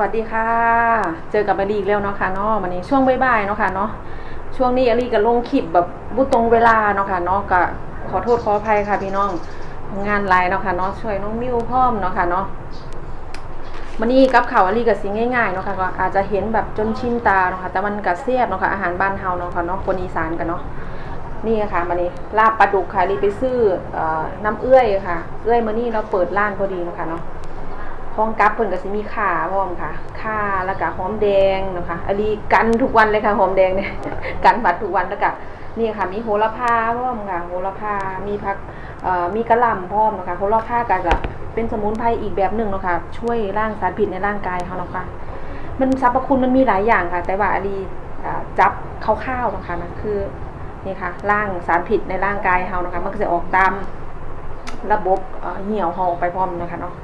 วัสดีค่ะ เจอกับอลีอีกแล้วเนาะค่ะเนาะวันนี้ช่วงบ่ายๆเนาะค่ะเนาะช่วงนี้อลีก็ลงคลิปแบบบุตรงเวลาเนาะค่ะเนาะก็ขอโทษขออภัยค่ะพี่น้องงานไลน์เนาะค่ะเนาะช่วยน้องมิวพร้อมเนาะค่ะเนาะวันนี้กับข่าวอลีก็สิงง่ายๆเนาะค่ะก็อาจจะเห็นแบบจนชินตาเนาะค่ะแต่มันก็แซ่บเนาะค่ะอาหารบ้านเฮาเนาะค่ะเนาะคนอีสานกันเนาะนี่ค่ะมานี่ลาบปลาดุกค่ะรีไปซื้อออน้ำเอื้อยค่ะเอื้อยมานี่เราเปิดร้านพอดีเนาะค่ะเนาะ ห้องกับเพิ่นก็สิมีข่าพร้อมค่ะข่าแล้วก็หอมแดงนะคะอันนี้กันทุกวันเลยค่ะหอมแดงเนี่ยกันบัดทุกวันแล้วก็นี่ค่ะ มีโหระพาพร้อมค่ะโหระพา มีผักมีกระหล่ำพร้อมนะคะโหระพาก็จะเป็นสมุนไพรอีกแบบหนึ่งนะคะช่วยล้างสารพิษในร่างกายเขานะค่ะมันสรรพคุณมันมีหลายอย่างค่ะ แต่ว่าอันนี้จับคร่าวๆนะคะนะคือนี่ค่ะร่างสารผิดในร่างกายเฮานะคะ มันก็จะออกตามระบบเหี่ยวเฮาไปพร้อมนะคะเนาะ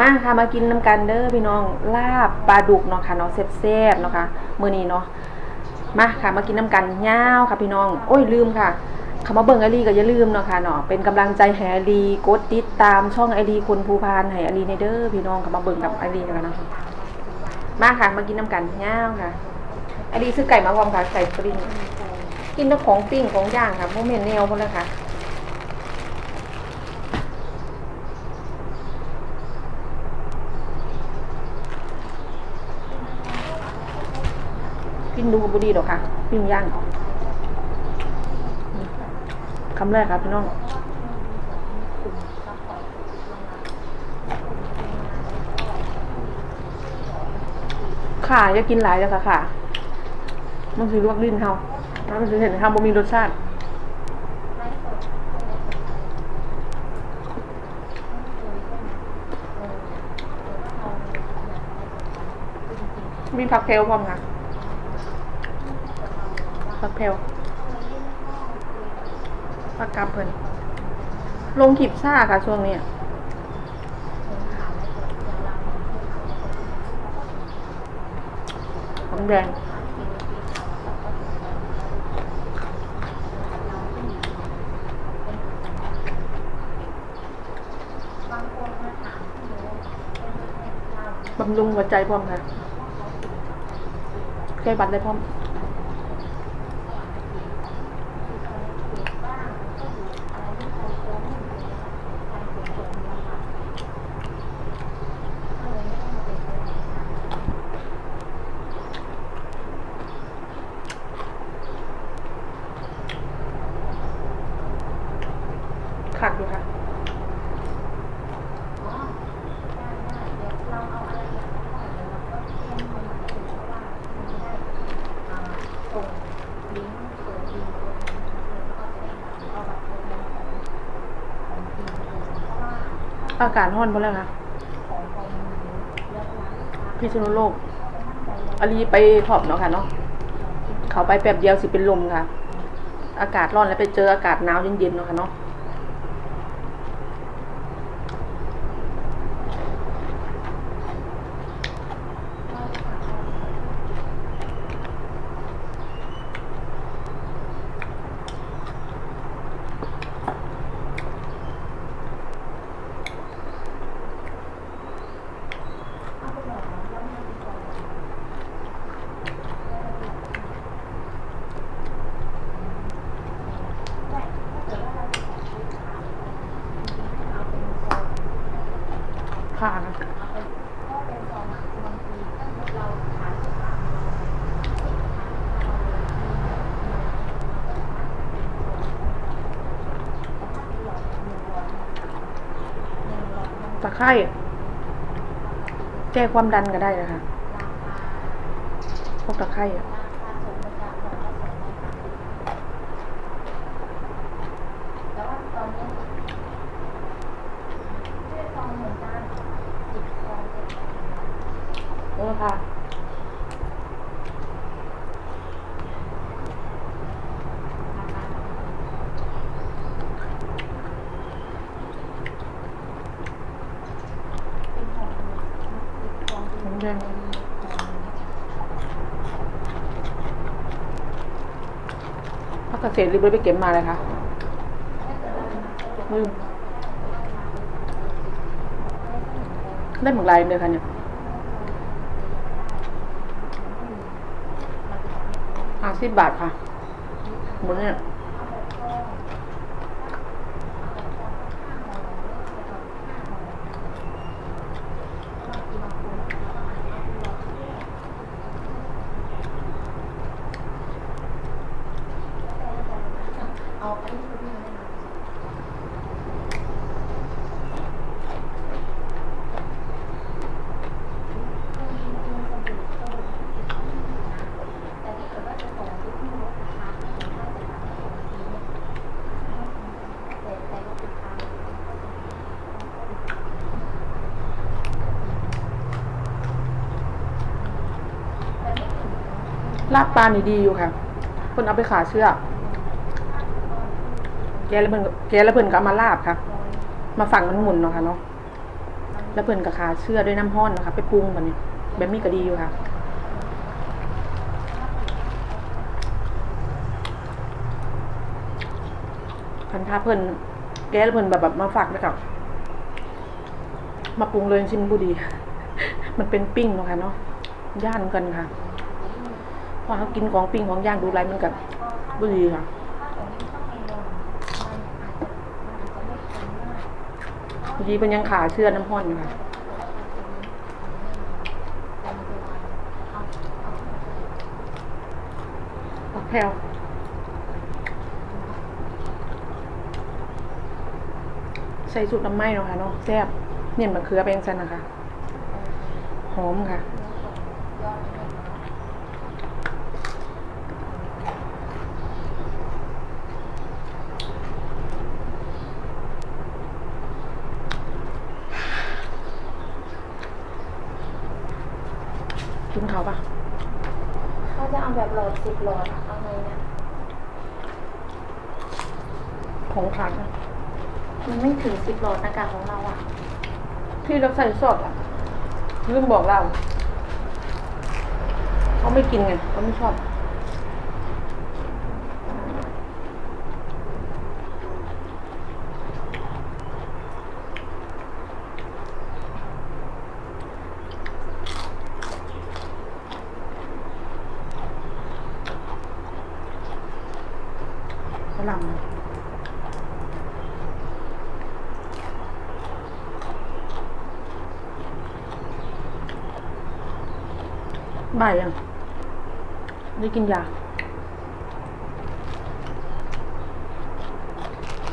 มาค่ะมากินน้ำกันเด้อพี่น้องลาบปลาดุกเนาะค่ะเนาะแซ่บๆเนาะค่ะมื้อนี้เนาะมาค่ะมากินน้ำกันยาวค่ะพี่น้อง โอ้ยลืมค่ะคำว่าเบิ่งไอรีก็อย่าลืมเนาะค่ะเนาะเป็นกำลังใจให้ไอรีกดติดตามช่องไอรีคนภูพานให้ไอรีในเด้อพี่น้องค่ะมาเบิ่งกับไอรีกันนะมาค่ะมากินน้ำกันยาวค่ะไอรีซื้อไก่มาพร้อมค่ะไก่ปริงกินแต่ของปิ้งของย่างค่ะโมเมนแนวพวกเลยค่ะ กิน ดูบุดีดอกค่ะปิ้งย่างคำแรกครับพี่น้องค่ะอย่ากินหลายเลยค่ะค่ะมันคือลวกลิ้นเขาแล้วมันจะเห็นเขาบ่มีรสชาติมีผักเพลพร้อมค่ะ ผักเพลผักกาเพิ่นลงขีบซ่าค่ะช่วงนี้หอมแดงบำรุงหัวใจพร้อมค่ะแก้บัตรได้พร้อม อากาศร้อนหมดแล้วค่ะพิษณุโลกอาลีไปขอบเนาะค่ะเนาะเขาไปแป๊บเดียวสิเป็นลมค่ะ อากาศร้อนแล้วไปเจออากาศหนาวเย็นๆเนาะค่ะเนาะ ไคร่แก้ความดันก็ได้นะคะพวกตะไคร่อะเออค่ะ เศษริบรีบไปเก็บมาเลยคะได้หมึกลายเลยค่ะเนี่ยห้าสิบบาทค่ะหมดเนี่ย ลาบปลานี่ดีอยู่ค่ะเพิ่นเอาไปขาเชือก แกแล้วเพิ่นก็แกแล้วเพิ่นก็เอามาลาบค่ะ มาฝังมันหมุนเนาะค่ะเนาะแล้วเพิ่นก็ขาเชื่อด้วยน้ำห้อนนะคะไปปรุงแบบนี้แบบนี้ก็ดีอยู่ค่ะคันถ้าเพิ่นแกแล้วเพิ่นแบบแบบมาฝักแล้วกับมาปรุงเลยชิมบุดี มันเป็นปิ้งเนาะค่ะเนาะย่านกันค่ะพอเขากินของปิ้งของย่างดูไรมันกับบุดีค่ะ บางทีเป็นยังขาเชื่อน้ำห้อนอยู่ค่ะปักแพรวใส่สูตรน้ำไหม้เนาะค่ะเนาะแซ่บเนี่ยมะเขือเป็นซันนะคะ หอมค่ะ กินเขาวปะเขาจะเอาแบบโหลดสิบโหลดอะเอาไงเนี่ยของขังอะมันไม่ถึงสิบโหลดอากาศของเราอะที่เราใส่สดอะลืมบอกเรา เขาไม่กินไงเขาไม่ชอบ ฝรั่งบ่ายยังได้กินยา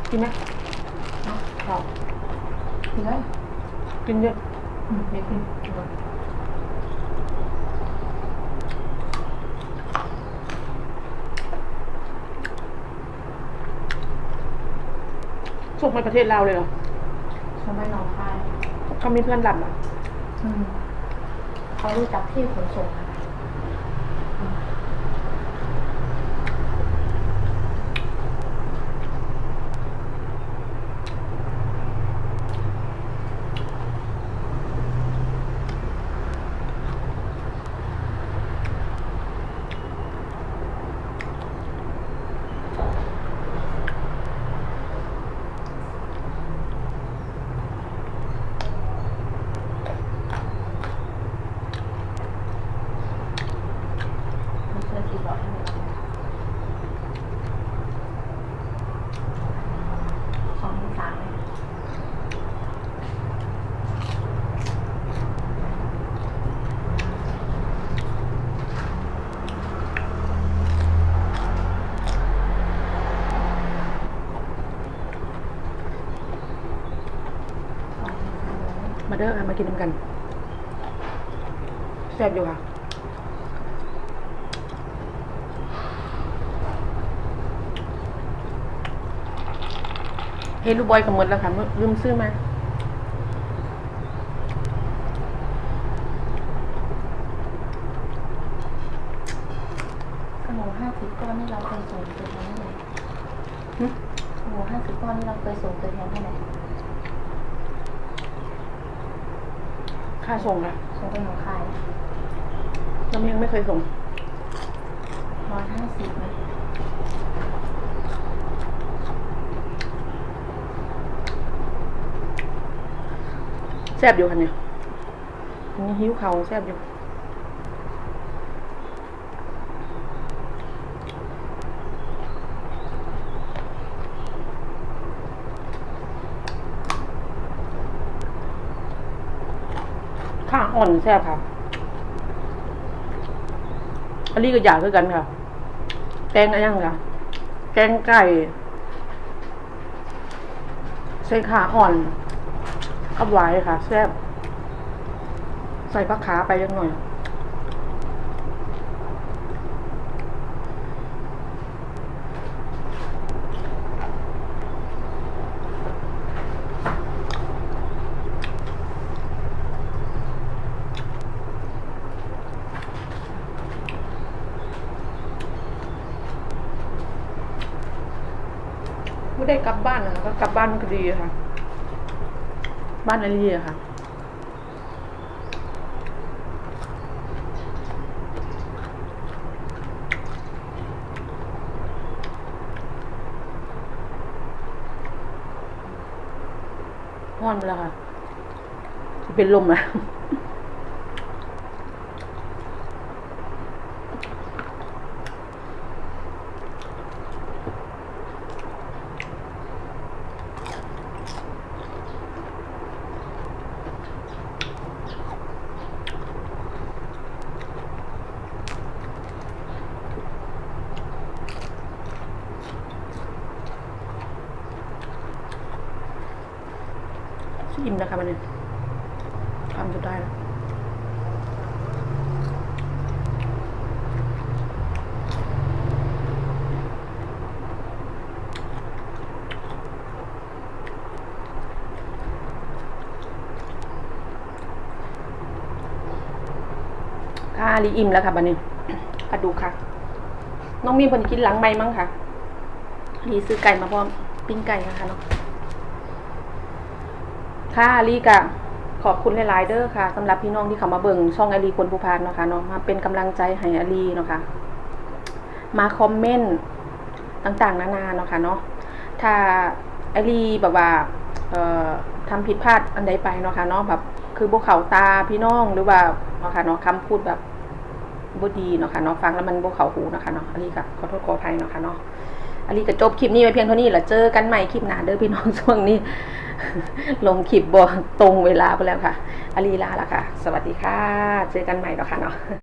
กินไหมเอากินได้กินเยอะอืมไม่กิน ส่งไปประเทศลาวเลยเหรอทำไมหนองคายเขามีเพื่อนหลับอะอืมเขารู้จักที่ขนส่งนะ มันเคยสิบโหลดให้ไหมสองถึงสามเลย มา เด้อค่ะมากินน้ำกันแซ่บอยู่ค่ะเฮ้ยลูกบอยกับหมดแล้วค่ะลืมซื้อมาขนมห้าสิบก้อนนี่เราเคยส่งตัวแทนที่ไหนหึขนมห้าสิบก้อนนี่เราเคยส่งตัวแทนที่ไหน ค่าส่งนะส่งไปหนองคายน้ำยังไม่เคยส่งร้อยห้าสิบไหมแซ่บอยู่ค่ะเนี่ยอันนี้หิวเขาวแซ่บอยู่ อ่อนแซ่บค่ะ อันนี้ก็อยากคือกันค่ะ แกงอะไรยังค่ะ แกงไก่ใส่ขาอ่อนกับไว้ค่ะ แซ่บ ใส่ผักขาไปยังหน่อย ไม่ได้กลับบ้านนะคะก็กลับบ้านก็ดีค่ะ บ้านอลีอะค่ะห้อนไปแล้วค่ะจะเป็นลมแล้ว อิ่มนะคะมันเนี่ยทำสุดได้แล้วค่ะลีอิ่มแล้วค่ะบันนี้อะดูค่ะ น้องมีคนกินหลังไม้มั้งค่ะลีซื้อไก่มาพร้อมปิ้งไก่นะคะเนาะ ค่ะลีกะขอบคุณหลาย ๆ เด้อค่ะสำหรับพี่น้องที่เขามาเบิ่งช่องอลีคนผู้พานเนาะค่ะเนาะมาเป็นกำลังใจให้อลีเนาะค่ะมาคอมเมนต์ต่างๆ นานาเนาะค่ะเนาะถ้าอลีแบบว่าเอ่อทำผิดพลาดอันใดไปเนาะค่ะเนาะแบบคือบุเขาตาพี่น้องหรือว่าเนาะค่ะเนาะคำพูดแบบบ่ดีเนาะค่ะเนาะฟังแล้วมันบุเขาหูเนาะค่ะเนาะอลีก็ขอโทษขออภัยเนาะค่ะเนาะอลีก็จบคลิปนี้ไว้เพียงเท่านี้แหละเจอกันใหม่คลิปหน้าเด้อพี่น้องช่วงนี้ ลงคลิปบอตรงเวลาไปแล้วค่ะอาลีลาละค่ะ สวัสดีค่ะ เจอกันใหม่แล้วค่ะเนาะ